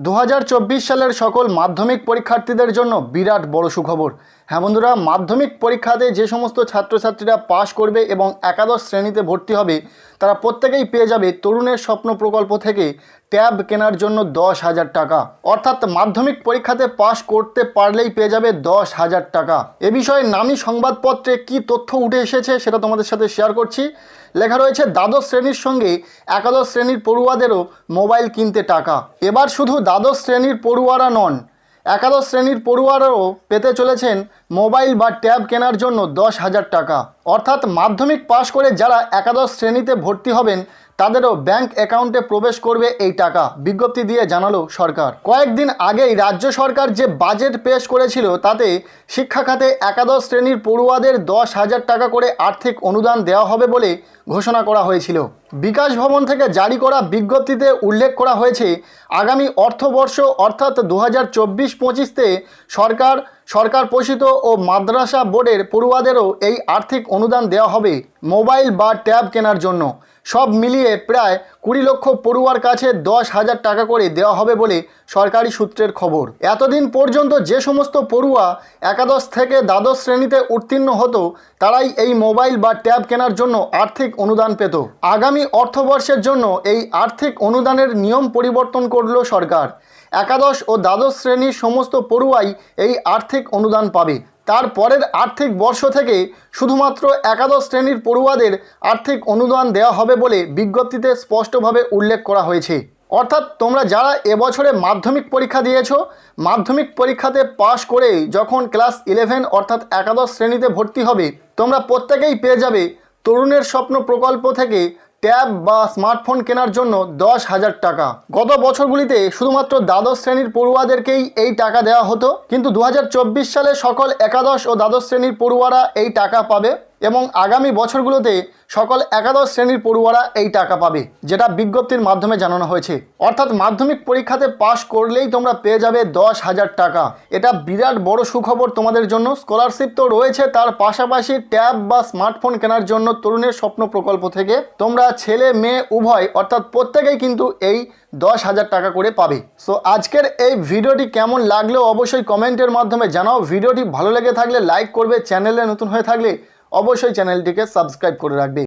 দু হাজার চব্বিশ সালের সকল মাধ্যমিক পরীক্ষার্থীদের জন্য বিরাট বড় সুখবর। হ্যাঁ বন্ধুরা, মাধ্যমিক পরীক্ষাতে যে সমস্ত ছাত্রছাত্রীরা পাশ করবে এবং একাদশ শ্রেণীতে ভর্তি হবে তারা প্রত্যেকেই পেয়ে যাবে তরুণের স্বপ্ন প্রকল্প থেকে ট্যাব কেনার জন্য দশ হাজার টাকা। অর্থাৎ মাধ্যমিক পরীক্ষাতে পাশ করতে পারলেই পেয়ে যাবে দশ হাজার টাকা। এ বিষয়ে নামী সংবাদপত্রে কি তথ্য উঠে এসেছে সেটা তোমাদের সাথে শেয়ার করছি। লেখা রয়েছে, দ্বাদশ শ্রেণির সঙ্গে একাদশ শ্রেণির পড়ুয়াদেরও মোবাইল কিনতে টাকা। এবার শুধু দ্বাদশ শ্রেণির পড়ুয়ারা নন একাদশ শ্রেণির পড়ুয়ারাও পেতে চলেছেন মোবাইল বা ট্যাব কেনার জন্য দশ হাজার টাকা। অর্থাৎ মাধ্যমিক পাশ করে যারা একাদশ শ্রেণীতে ভর্তি হবেন তাদেরও ব্যাংক অ্যাকাউন্টে প্রবেশ করবে এই টাকা, বিজ্ঞপ্তি দিয়ে জানালো সরকার। কয়েকদিন আগেই রাজ্য সরকার যে বাজেট পেশ করেছিল, তাতে শিক্ষা খাতে একাদশ শ্রেণির পড়ুয়াদের দশ হাজার টাকা করে আর্থিক অনুদান দেওয়া হবে বলে ঘোষণা করা হয়েছিল। বিকাশ ভবন থেকে জারি করা বিজ্ঞপ্তিতে উল্লেখ করা হয়েছে, আগামী অর্থবর্ষ অর্থাৎ দু হাজার চব্বিশ পঁচিশতে সরকার সরকার পোষিত ও মাদ্রাসা বোর্ডের পড়ুয়াদেরও এই আর্থিক অনুদান দেওয়া হবে। মোবাইল বা ট্যাব কেনার জন্য। সব মিলিয়ে প্রায় কুড়ি লক্ষ পড়ুয়ার কাছে দশ হাজার টাকা করে দেওয়া হবে বলে সরকারি সূত্রের খবর। এতদিন পর্যন্ত যে সমস্ত পড়ুয়া একাদশ থেকে দ্বাদশ শ্রেণীতে উত্তীর্ণ হতো, তারাই এই মোবাইল বা ট্যাব কেনার জন্য আর্থিক অনুদান পেত। আগামী অর্থবর্ষের জন্য এই আর্থিক অনুদানের নিয়ম পরিবর্তন করল সরকার। একাদশ ও দ্বাদশ শ্রেণির সমস্ত পড়ুয়াই এই আর্থিক অনুদান পাবে। তারপরের আর্থিক বর্ষ থেকে শুধুমাত্র একাদশ শ্রেণির পড়ুয়াদের আর্থিক অনুদান দেওয়া হবে বলে বিজ্ঞপ্তিতে স্পষ্টভাবে উল্লেখ করা হয়েছে। অর্থাৎ তোমরা যারা এবছরে মাধ্যমিক পরীক্ষা দিয়েছ, মাধ্যমিক পরীক্ষাতে পাশ করে যখন ক্লাস ইলেভেন অর্থাৎ একাদশ শ্রেণীতে ভর্তি হবে, তোমরা প্রত্যেকেই পেয়ে যাবে তরুণের স্বপ্ন প্রকল্প থেকে ট্যাব বা স্মার্টফোন কেনার জন্য দশ হাজার টাকা। গত বছরগুলিতে শুধুমাত্র দ্বাদশ শ্রেণির পড়ুয়াদেরকেই এই টাকা দেওয়া হতো, কিন্তু দু হাজার চব্বিশ সালে সকল একাদশ ও দ্বাদশ শ্রেণির পড়ুয়ারা এই টাকা পাবে। এবং আগামী বছরগুলোতে সকল একাদশ শ্রেণির পড়ুয়ারা এই টাকা পাবে, যেটা বিজ্ঞপ্তির মাধ্যমে জানানো হয়েছে। অর্থাৎ মাধ্যমিক পরীক্ষাতে পাশ করলেই তোমরা পেয়ে যাবে দশ হাজার টাকা। এটা বিরাট বড় সুখবর তোমাদের জন্য। স্কলারশিপ তো রয়েছে, তার পাশাপাশি ট্যাব বা স্মার্টফোন কেনার জন্য তরুণের স্বপ্ন প্রকল্প থেকে তোমরা ছেলে, মেয়ে, উভয়, অর্থাৎ প্রত্যেকেই কিন্তু এই দশ হাজার টাকা করে পাবে। সো আজকের এই ভিডিওটি কেমন লাগলেও অবশ্যই কমেন্টের মাধ্যমে জানাও। ভিডিওটি ভালো লেগে থাকলে লাইক করবে, চ্যানেলে নতুন হয়ে থাকলে অবশ্যই চ্যানেলটিকে সাবস্ক্রাইব করে রাখবে।